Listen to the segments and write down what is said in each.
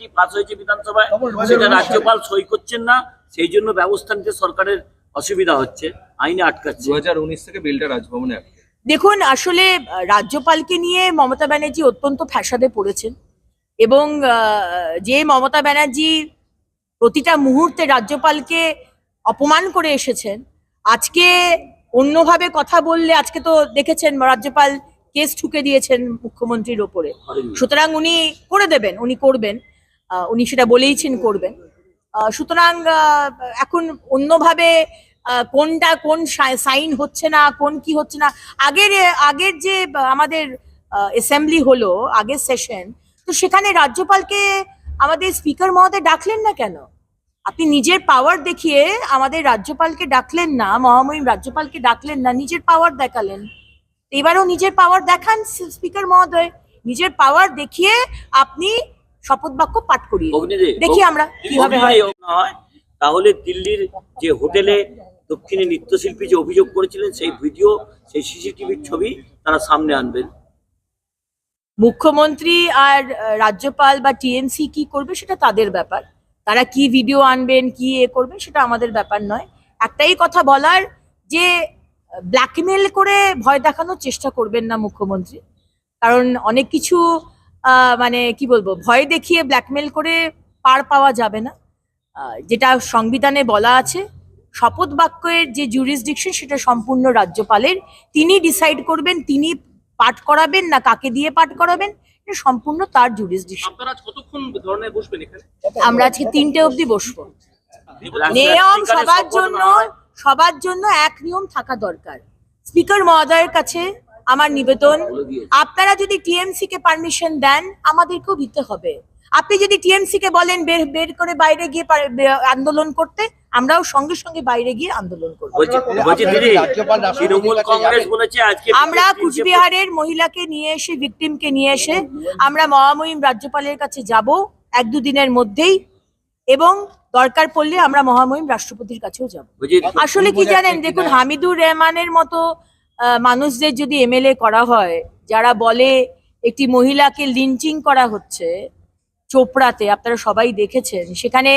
বিলটি পাস হয়েছে বিধানসভায় সেটা রাজ্যপাল সই করছেন না সেই জন্য ব্যবস্থা নিতে সরকারের অসুবিধা হচ্ছে আইনে আটকাচ্ছে। দু হাজার উনিশ থেকে বিলটা রাজভবনে দেখুন আসলে রাজ্যপালকে নিয়ে মমতা ব্যানার্জি অত্যন্ত ফ্যাসাদে পড়েছেন এবং আহ, যে মমতা ব্যানার্জি প্রতিটা মুহূর্তে রাজ্যপালকে অপমান করে এসেছেন আজকে অন্যভাবে কথা বললে আজকে তো দেখেছেন রাজ্যপাল কেস ঠুকে দিয়েছেন মুখ্যমন্ত্রীর ওপরে। সুতরাং উনি করে দেবেন উনি করবেন। উনি সেটা বলেইছেন করবেন। সুতরাং এখন অন্যভাবে কোনটা কোন সাইন হচ্ছে না, কোন কি হচ্ছে না, আগের আগের যে আমাদের অ্যাসেম্বলি হলো, আগের সেশন, তো সেখানে রাজ্যপালকে আমাদের স্পিকার মহোদয় ডাকলেন না কেন? আপনি নিজের পাওয়ার দেখিয়ে আমাদের রাজ্যপালকে ডাকলেন না, মহামহিম রাজ্যপালকে ডাকলেন না, নিজের পাওয়ার দেখালেন। এবারও নিজের পাওয়ার দেখান স্পিকার মহোদয়। নিজের পাওয়ার দেখিয়ে আপনি শপথ বাক্য পাঠ করিয়ে দেখি আমরা কীভাবে হয়। তাহলে দিল্লির যে হোটেলে দক্ষিণে নৃত্যশিল্পী যে অভিযোগ করেছিলেন সেই ভিডিও সেই সিসিটিভির ছবি তারা সামনে আনবেন। মুখ্যমন্ত্রী আর রাজ্যপাল বা টিএমসি কি করবে সেটা তাদের ব্যাপার। তারা কি ভিডিও আনবেন কি এ করবে সেটা আমাদের ব্যাপার নয়। একটাই কথা বলার যে ব্ল্যাকমেল করে ভয় দেখানোর চেষ্টা করবেন না মুখ্যমন্ত্রী। কারণ অনেক কিছু মানে কি বলব ভয় দেখিয়ে ব্ল্যাকমেল করে পার পাওয়া যাবে না। যেটা সংবিধানে বলা আছে শপথ বাক্যের যে জুরিসডিকশন সেটা সম্পূর্ণ রাজ্যপালের। তিনি ডিসাইড করবেন তিনি পাঠ করাবেন না কাকে দিয়ে পাঠ করাবেন এটা সম্পূর্ণ তার জুরিসডিকশন আমরা আজকে তিনটে অবধি বসবো। নিয়ম সবার জন্য সবার জন্য এক নিয়ম থাকা দরকার। স্পিকার মহোদয়ের কাছে আমার নিবেদন। আপনারা যদি টিএমসি কে পারমিশন দেন আমাদেরকেও দিতে হবে। আপনি যদি টিএমসি কে বলেন বের বের করে বাইরে গিয়ে আন্দোলন করতে আমরাও সঙ্গে সঙ্গে বাইরে গিয়ে আন্দোলন করব। আমরা কুচবিহারের মহিলাকে নিয়ে এসে ভিকটিমকে নিয়ে এসে আমরা মহামহিম রাজ্যপালের কাছে যাব এক দুদিনের মধ্যেই এবং দরকার পড়লে আমরা মহামহিম রাষ্ট্রপতির কাছেও যাব। আসলে কি জানেন দেখুন হামিদুর রহমানের মতো মানুষদের যদি এমএলএ করা হয়, যারা বলে একটি মহিলাকে লিঞ্চিং করা হচ্ছে চোপড়াতে, আপনারা সবাই দেখেছেন, সেখানে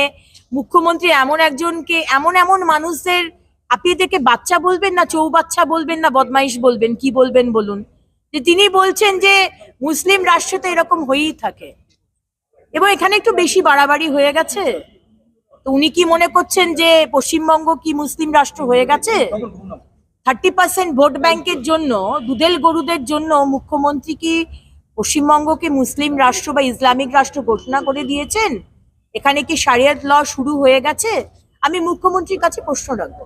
মুখ্যমন্ত্রী এমন একজনকে, এমন এমন মানুষদের, আপনি এদেরকে বাচ্চা বলবেন না, চৌবাচ্চা বলবেন না, বদমাইশ বলবেন, কি বলবেন বলুন? যে তিনি বলছেন যে মুসলিম রাষ্ট্রে তো এরকম হয়েই থাকে। এবং এখানে একটু বেশি বাড়াবাড়ি হয়ে গেছে। তো উনি কি মনে করছেন যে পশ্চিমবঙ্গ কি মুসলিম রাষ্ট্র হয়ে গেছে? থার্টি পার্সেন্ট ভোট ব্যাংকের জন্য দুধেল গরুদের জন্য মুখ্যমন্ত্রী কি পশ্চিমবঙ্গকে মুসলিম রাষ্ট্র বা ইসলামিক রাষ্ট্র ঘোষণা করে দিয়েছেন? এখানে কি সারিয়াত ল শুরু হয়ে গেছে? আমি মুখ্যমন্ত্রীর কাছে প্রশ্ন রাখব।